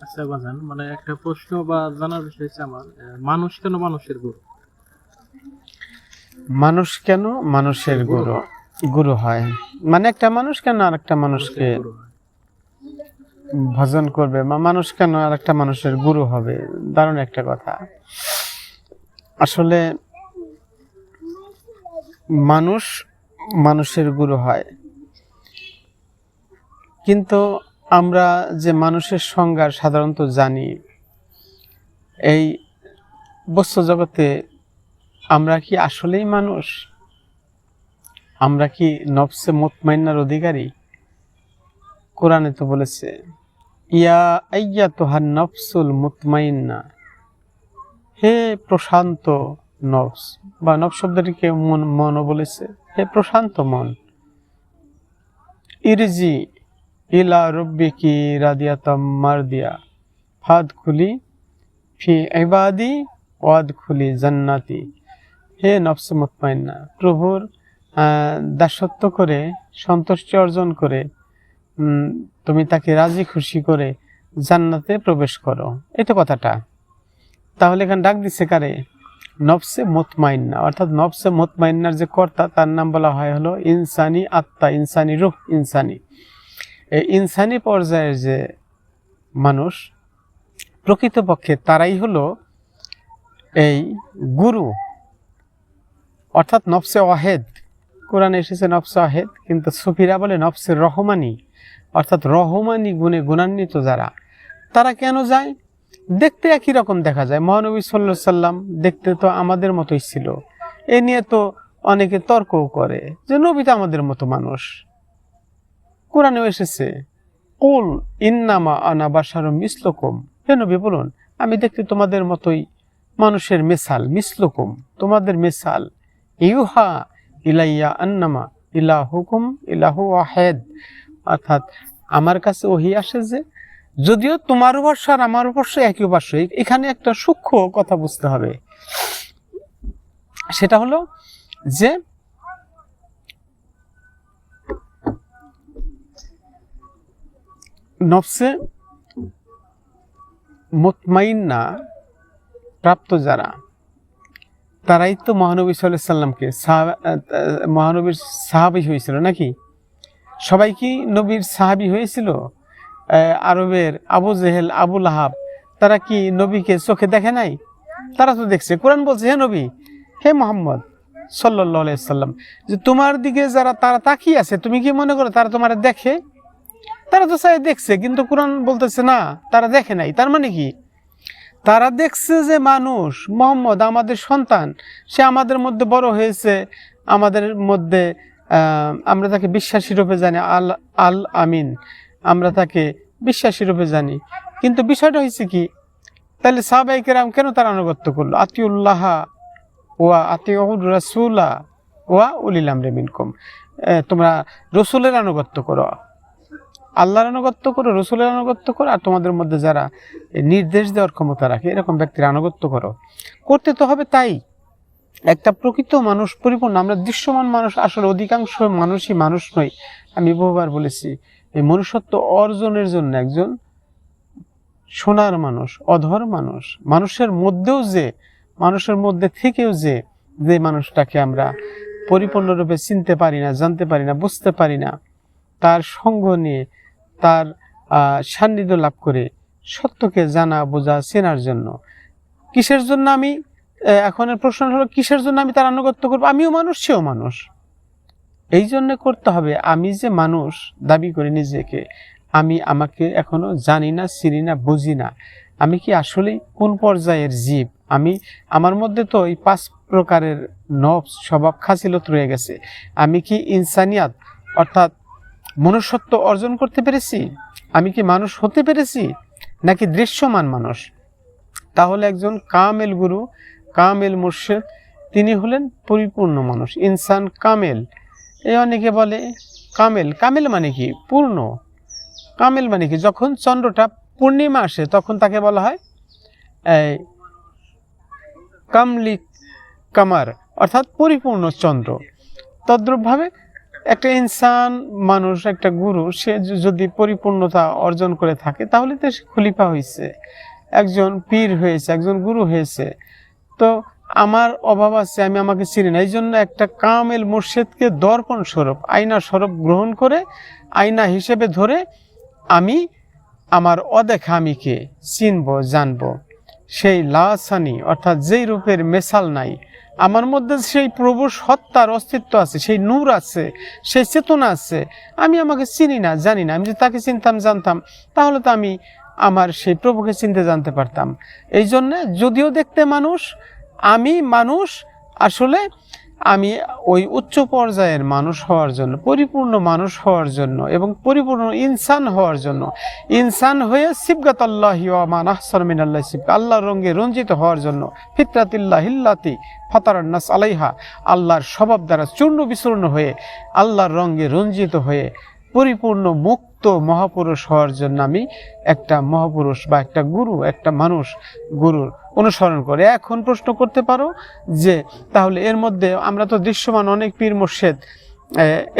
আচ্ছা বাজান মানে একটা প্রশ্ন বা জানার বিষয় হচ্ছে আমার মানুষ কেন মানুষের গুরু? মানুষ কেন মানুষের গুরু? গুরু। হয়। মানে একটা মানুষ কেন আরেকটা মানুষকে ভজন করবে? বা মানুষ কেন আরেকটা মানুষের গুরু হবে? দারুণ একটা কথা। আসলে মানুষ মানুষের গুরু হয়। কিন্তু আমরা যে মানুষের সংজ্ঞা সাধারণত জানি, এই বস্তু জগতে আমরা কি আসলেই মানুষ? আমরা কি নবসে মুতমাইন্নার অধিকারী? কোরআনে তো বলেছে, ইয়া আইয়া তোহার নফসুল মুতমাইন্না। হে প্রশান্ত নফস, বা নফস শব্দটিকে মন মনও বলেছে, হে প্রশান্ত মন। ইরজি ইলা রব্বিকি রাদিয়াতাম মারদিয়া। ফাদ খুলি ফি ইবাদি ওয়াদ খুলি জান্নাতি। হে নফস মুতমাইন্না, প্রভুর দাসত্ব করে, সন্তুষ্টি অর্জন করে তুমি তাকে রাজি খুশি করে জান্নাতে প্রবেশ করো। এটা কথাটা। তাহলে এখানে ডাক দিচ্ছে কারে? নফসে মুতমাইন্না, অর্থাৎ নফসে মুতমাইন্নার যে কর্তা, তার নাম বলা হয় হলো ইনসানি আত্মা, ইনসানি রূহ, ইনসানি। এই ইনসানি পর্যায়ের যে মানুষ, প্রকৃতপক্ষে তারাই হলো এই গুরু। অর্থাৎ নফসে অহেদ কোরআনে এসেছে নফসে অহেদ কিন্তু সুফিরা বলে নফসে রহমানি। অর্থাৎ রহমানি গুণে গুণান্বিত যারা, তারা কেন যায়? দেখতে একই রকম দেখা যায়। মহানবী সাল্লা সাল্লাম দেখতে তো আমাদের মতোই ছিল। এ নিয়ে তো অনেকে তর্কও করে যে নবী তো আমাদের মতো মানুষ। কোরআনেও এসেছে, কুল ইন্নামা আনা বাসারম মিসলকম। হে নবী, বলুন, আমি দেখতে তোমাদের মতোই মানুষের মেসাল, মিসলকুম, তোমাদের মেসাল। ইউহা ইলাইয়া আন্নামা ইলাহুকুম ইলাহু ওয়াহেদ। অর্থাৎ আমার কাছে ওহি আসে যে, যদিও তোমার উপাস্য আর আমার উপাস্য একই উপাস্য এখানে একটা সূক্ষ্ম কথা বুঝতে হবে। সেটা হলো যে নফসে মুতমাইন্না প্রাপ্ত যারা, তারাই তো মহানবী সাল্লাহ সাল্লামকে মহানবীর সাহাবি হয়েছিল নাকি? সবাই কি নবীর সাহাবি হয়েছিল? আরবের আবু জেহেল আবুল লাহাব, তারা কি নবীকে চোখে দেখে নাই? তারা তো দেখছে। কোরআন বলছে, হে নবী, হে মোহাম্মদ সাল্লাহ সাল্লাম, যে তোমার দিকে যারা, তারা তাকিয়ে আছে, তুমি কি মনে করো তারা তোমার দেখে? তারা তো চাই দেখছে, কিন্তু কোরআন বলতেছে না, তারা দেখে নাই। তার মানে কি? তারা দেখছে যে মানুষ, মোহাম্মদ আমাদের সন্তান, সে আমাদের মধ্যে বড় হয়েছে, আমাদের মধ্যে আমরা তাকে বিশ্বাসী রূপে জানি, আল আল আমিন, আমরা তাকে বিশ্বাসী রূপে জানি। কিন্তু বিষয়টা হয়েছে কি, তাহলে সাহাবাই কেরাম কেন তার আনুগত্য করল? আতিউল্লাহ ওয়া আতিউর রাসুলা ওয়া উলিল আমরে মিনকুম। তোমরা রসুলের আনুগত্য করো। আল্লাহর আনুগত্য করো, রসুলের আনুগত্য করো, আর তোমাদের মধ্যে যারা নির্দেশ দেওয়ার ক্ষমতা রাখে, এরকম ব্যক্তির আনুগত্য করো। করতে তো হবে তাই। একটা প্রকৃত মানুষ পরিপূর্ণ, আমরা দৃশ্যমান মানুষ, আসলে অধিকাংশ মানুষই মানুষ নই। আমি বহুবার বলেছি, এই মনুষ্যত্ব অর্জনের জন্য একজন সোনার মানুষ, অধর মানুষ, মানুষের মধ্যেও যে, মানুষের মধ্যে থেকেও যে যে মানুষটাকে আমরা পরিপূর্ণরূপে চিনতে পারি না, জানতে পারি না, বুঝতে পারি না, তার সঙ্গ নিয়ে তার সান্নিধ্য লাভ করে সত্যকে জানা, বোঝা, চেনার জন্য। কিসের জন্য আমি এখনের প্রশ্ন হলো, কিসের জন্য আমি তার আনুগত্য করব? আমিও মানুষ, সেও মানুষ। এই জন্য করতে হবে, আমি যে মানুষ, দাবি করি নিজেকে, আমি আমাকে এখনও জানি না, চিনি না, বুঝি না। আমি কি আসলেই কোন পর্যায়ের জীব? আমি, আমার মধ্যে তো এই পাঁচ প্রকারের নবস, স্বভাব, খাসিলত রয়ে গেছে। আমি কি ইনসানিয়াত? অর্থাৎ মনুষ্যত্ব অর্জন করতে পেরেছি? আমি কি মানুষ হতে পেরেছি? নাকি দৃশ্যমান মানুষ? তাহলে একজন কামেল গুরু, কামেল মুর্শেদ, তিনি হলেন পরিপূর্ণ মানুষ, ইনসান কামেল। এ অনেকে বলে, কামেল কামেল মানে কি? পূর্ণ। কামেল মানে কি? যখন চন্দ্রটা পূর্ণিমা আসে, তখন তাকে বলা হয়, এই কামলি কামার, অর্থাৎ পরিপূর্ণ চন্দ্র। তদ্রূপভাবে একটা ইনসান মানুষ, একটা গুরু, সে যদি পরিপূর্ণতা অর্জন করে থাকে, তাহলে তো সে খলিফা হয়েছে একজন পীর হয়েছে, একজন গুরু হয়েছে। তো আমার অভাব আছে, আমি আমাকে চিনি না। এই জন্য একটা কামেল মুর্শেদকে দর্পণ স্বরূপ, আয়না স্বরূপ গ্রহণ করে, আয়না হিসেবে ধরে আমি, আমার অদেখা আমিকে চিনব, জানব। সেই লাসানি, অর্থাৎ যেই রূপের মেশাল নাই, আমার মধ্যে সেই প্রভু সত্তার অস্তিত্ব আছে, সেই নূর আছে, সেই চেতনা আছে, আমি আমাকে চিনি না, জানি না। আমি যদি তাকে চিনতাম, জানতাম, তাহলে তো আমি আমার সেই প্রভুকে চিনতে, জানতে পারতাম। এই জন্যে যদিও দেখতে মানুষ, আমি মানুষ, আসলে আমি ওই উচ্চ পর্যায়ের মানুষ হওয়ার জন্য, পরিপূর্ণ মানুষ হওয়ার জন্য এবং পরিপূর্ণ ইনসান হওয়ার জন্য, ইনসান হয়ে সিবগাত আল্লাহি ওয়ামান আহসান মিনাল্লাহ সিবকা আল্লাহর রঙ্গে রঞ্জিত হওয়ার জন্য, ফিতরাতিল্লাহ হিল্লাতি ফাতারান্নাস আলাইহা, আল্লাহর স্বভাব দ্বারা চূর্ণ বিচূর্ণ হয়ে, আল্লাহর রঙ্গে রঞ্জিত হয়ে পরিপূর্ণ মুক্ত মহাপুরুষ হওয়ার জন্য আমি একটা মহাপুরুষ বা একটা গুরু, একটা মানুষ গুরুর অনুসরণ করে। এখন প্রশ্ন করতে পারো যে, তাহলে এর মধ্যে আমরা তো দৃশ্যমান অনেক পীর মোর্শেদ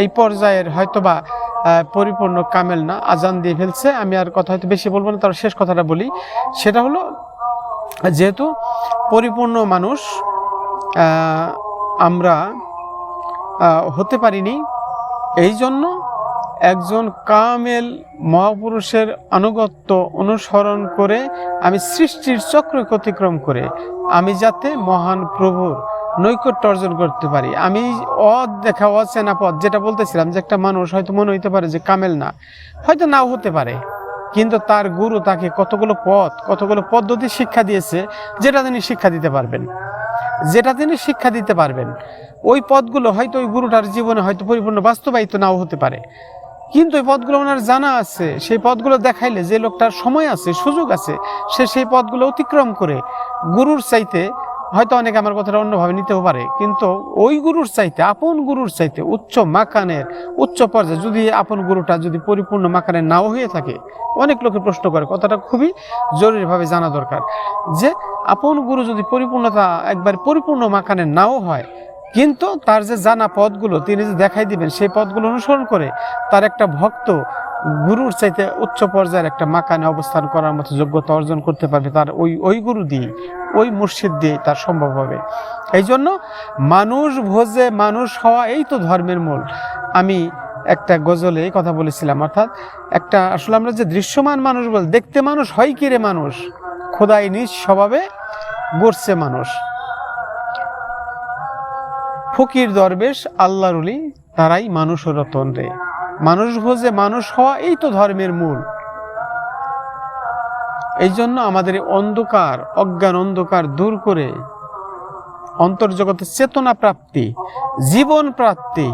এই পর্যায়ের হয়তোবা পরিপূর্ণ কামেল না, আজান দিয়ে ফেলছে। আমি আর কথা হয়তো বেশি বলব না, তার শেষ কথাটা বলি। সেটা হলো, যেহেতু পরিপূর্ণ মানুষ আমরা হতে পারিনি, এই জন্য একজন কামেল মহাপুরুষের আনুগত্য অনুসরণ করে আমি সৃষ্টির চক্রকে অতিক্রম করে, আমি যাতে মহান প্রভুর নৈকট্য অর্জন করতে পারি। আমি অদ দেখা অচেনা পথ, যেটা বলতেছিলাম যে একটা মানুষ হয়তো মনে হইতে পারে যে কামেল না, হয়তো নাও হতে পারে, কিন্তু তার গুরু তাকে কতগুলো পথ, কতগুলো পদ্ধতি শিক্ষা দিয়েছে, যেটা তিনি শিক্ষা দিতে পারবেন। যেটা তিনি শিক্ষা দিতে পারবেন, ওই পথগুলো হয়তো ওই গুরুটার জীবনে হয়তো পরিপূর্ণ বাস্তবায়িত নাও হতে পারে। কিন্তু ওই পথগুলো ওনার জানা আছে। সেই পথগুলো দেখাইলে যে লোকটার সময় আছে, সুযোগ আছে, সে সেই পথগুলো অতিক্রম করে গুরুর চাইতে হয়তো অনেকে আমার কথাটা অন্যভাবে নিতেও পারে, কিন্তু ওই গুরুর চাইতে, আপন গুরুর চাইতে উচ্চ মাকানের, উচ্চ পর্যায়ে যদি আপন গুরুটা যদি পরিপূর্ণ মাকানের নাও হয়ে থাকে, অনেক লোকে প্রশ্ন করে, কথাটা খুবই জরুরিভাবে জানা দরকার। যে আপন গুরু যদি পরিপূর্ণতা, একবার পরিপূর্ণ মাকানের নাও হয় কিন্তু তার যে জানা পথগুলো তিনি যে দেখাই দিবেন, সেই পথগুলো অনুসরণ করে তার একটা ভক্ত গুরুর চাইতে উচ্চ পর্যায়ের একটা মাকানে অবস্থান করার মতো যোগ্যতা অর্জন করতে পারবে তার ওই ওই গুরু দিয়ে, ওই মুর্শিদ দিয়ে তার সম্ভব হবে। এই জন্য মানুষ ভোজে মানুষ হওয়া এই তো ধর্মের মূল। আমি একটা গজলে এই কথা বলেছিলাম, অর্থাৎ একটা আসলে আমরা যে দৃশ্যমান মানুষ বল, দেখতে মানুষ হয় কি রে মানুষ? খোদাই নিজ স্বভাবে গড়ছে মানুষ। ফকির দরবেশ আল্লাহরুলি তারাই মানুষ রতন রে। মানুষ ভোজে মানুষ হওয়া এই তো ধর্মের মূল। এই জন্য আমাদের অন্ধকার, অজ্ঞান অন্ধকার দূর করে অন্তর্জগতের চেতনা প্রাপ্তি, জীবন প্রাপ্তি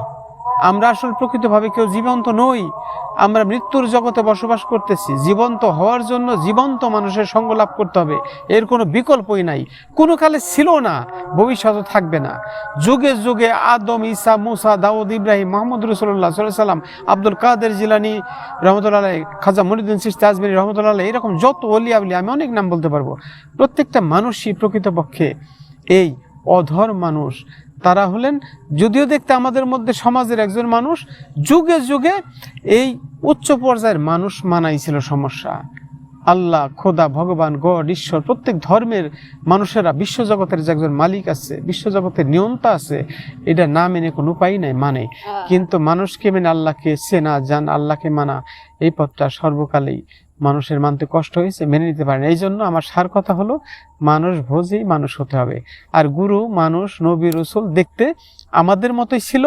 আমরা আসল প্রকৃতভাবে কেউ জীবন্ত নই। আমরা মৃত্যুর জগতে বসবাস করতেছি। জীবন্ত হওয়ার জন্য জীবন্ত মানুষের সঙ্গ লাভ করতে হবে। এর কোনো বিকল্পই নাই। কোনো কালে ছিল না ভবিষ্যতে থাকবে না। যুগে যুগে আদম, ঈসা, মুসা, দাউদ, ইব্রাহিম মোহাম্মদ রসুল্লাহ সাল্লাম আব্দুল কাদের জিলানি রহমতুল্লাহ খাজা মনিউদ্দিন সিস্তি আজমিরি রহমতুল্লাহ এরকম যত অলিয়া বলি আমি অনেক নাম বলতে পারব। প্রত্যেকটা মানুষই প্রকৃতপক্ষে এই অধর মানুষ। তারা হলেন যদিও দেখতে আমাদের মধ্যে সমাজের একজন মানুষ যুগে যুগে এই উচ্চ পর্যায়ের মানুষ মানাই ছিল সমস্যা। আল্লাহ খোদা ভগবান গড ঈশ্বর প্রত্যেক ধর্মের মানুষেরা বিশ্বজগতের যে একজন মালিক আছে বিশ্বজগতের নিয়ন্তা আছে এটা না মেনে কোনো উপায় নাই মানে। কিন্তু মানুষকে মেনে আল্লাহকে চেনা জান আল্লাহকে মানা এই পথটা সর্বকালেই মানুষের মানতে কষ্ট হয়েছে, মেনে নিতে পারে না। এই জন্য আমার সার কথা হলো, মানুষ ভোজেই মানুষ হতে হবে। আর গুরু, মানুষ, নবী, রসুল দেখতে আমাদের মতোই ছিল,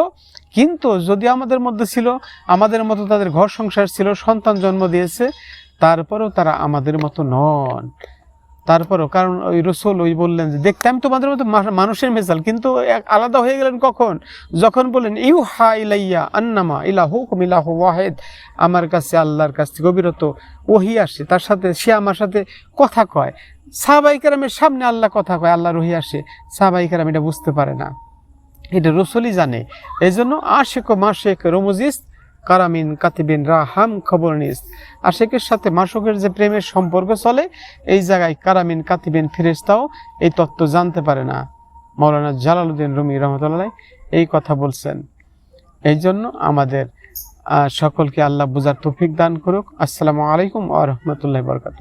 কিন্তু যদি আমাদের মধ্যে ছিল, আমাদের মতো তাদের ঘর সংসার ছিল, সন্তান জন্ম দিয়েছে, তারপরেও তারা আমাদের মতো নন। তারপরও, কারণ ওই রসুল ওই বললেন যে, দেখতে আমি তোমাদের মতো মানুষের মেজাল কিন্তু এক আলাদা হয়ে গেলেন কখন? যখন বললেন ইউ হা ইলাইয়া আন্নামা ইলাহু ইলাহ ওয়াহেদ। আমার কাছে আল্লাহর কাছ থেকে অবিরত ওহি আসে, তার সাথে সে আমার সাথে কথা কয়। সাহাবাই কেরামের সামনে আল্লাহ কথা কয় আল্লাহ রহি আসে। সাহাবাই কেরাম এটা বুঝতে পারে না। এটা রসুলই জানে। এই জন্য আশেক মাসেক রমজিস কারামিন কাতিবিন রাহাম খবর নিস। আশেকের সাথে মাসুকের যে প্রেমের সম্পর্ক চলে, এই জায়গায় কারামিন কাতিবিন ফিরেস্তাও এই তত্ত্ব জানতে পারে না। মৌলানা জালালউদ্দিন রুমি রহমতুল্লাহ এই কথা বলছেন। এই জন্য আমাদের সকলকে আল্লাহ বুঝার তৌফিক দান করুক। আসসালামু আলাইকুম আ রহমতুল্লাহ বরকাত